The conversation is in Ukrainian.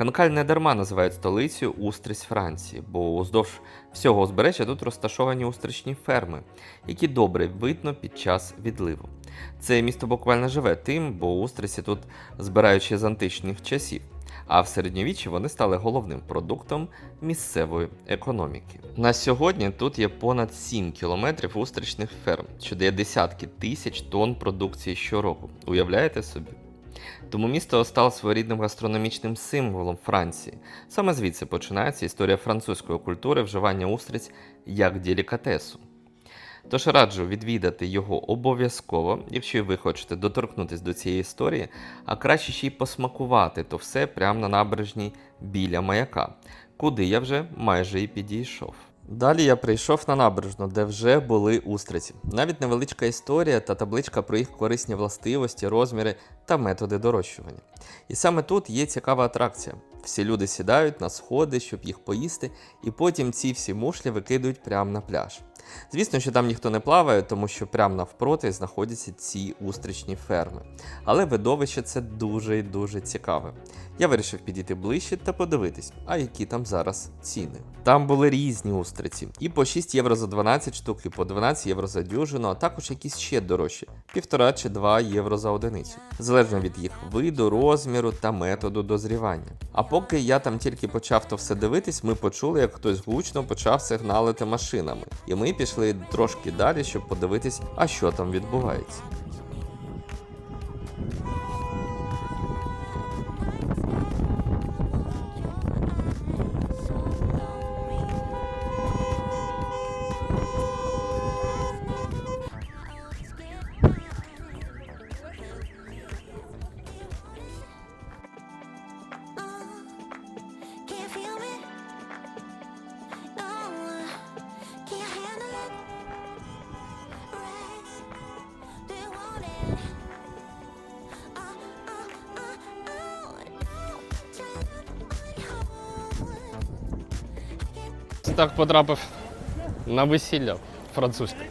Канкаль не дарма називають столицею устриць Франції, бо уздовж всього узбережжя тут розташовані устричні ферми, які добре видно під час відливу. Це місто буквально живе тим, бо устриці тут збирають з античних часів. А в середньовіччі вони стали головним продуктом місцевої економіки. На сьогодні тут є понад 7 кілометрів устричних ферм, що дає десятки тисяч тонн продукції щороку. Уявляєте собі? Тому місто стало своєрідним гастрономічним символом Франції. Саме звідси починається історія французької культури вживання устриць як делікатесу. Тож раджу відвідати його обов'язково, якщо ви хочете доторкнутися до цієї історії, а краще ще й посмакувати то все прямо на набережній біля маяка, куди я вже майже і підійшов. Далі я прийшов на набережну, де вже були устриці. Навіть невеличка історія та табличка про їх корисні властивості, розміри та методи дорощування. І саме тут є цікава атракція. Всі люди сідають на сходи, щоб їх поїсти, і потім ці всі мушлі викидують прямо на пляж. Звісно, що там ніхто не плаває, тому що прямо навпроти знаходяться ці устричні ферми. Але видовище це дуже і дуже цікаве. Я вирішив підійти ближче та подивитись, а які там зараз ціни. Там були різні устриці, і по 6 євро за 12 штук, і по 12 євро за дюжину, а також якісь ще дорожчі, півтора чи 2 євро за одиницю, залежно від їх виду, розміру та методу дозрівання. А поки я там тільки почав то все дивитись, ми почули, як хтось гучно почав сигналити машинами, і ми пішли трошки далі, щоб подивитись, а що там відбувається. Так потрапив на весілля французьке.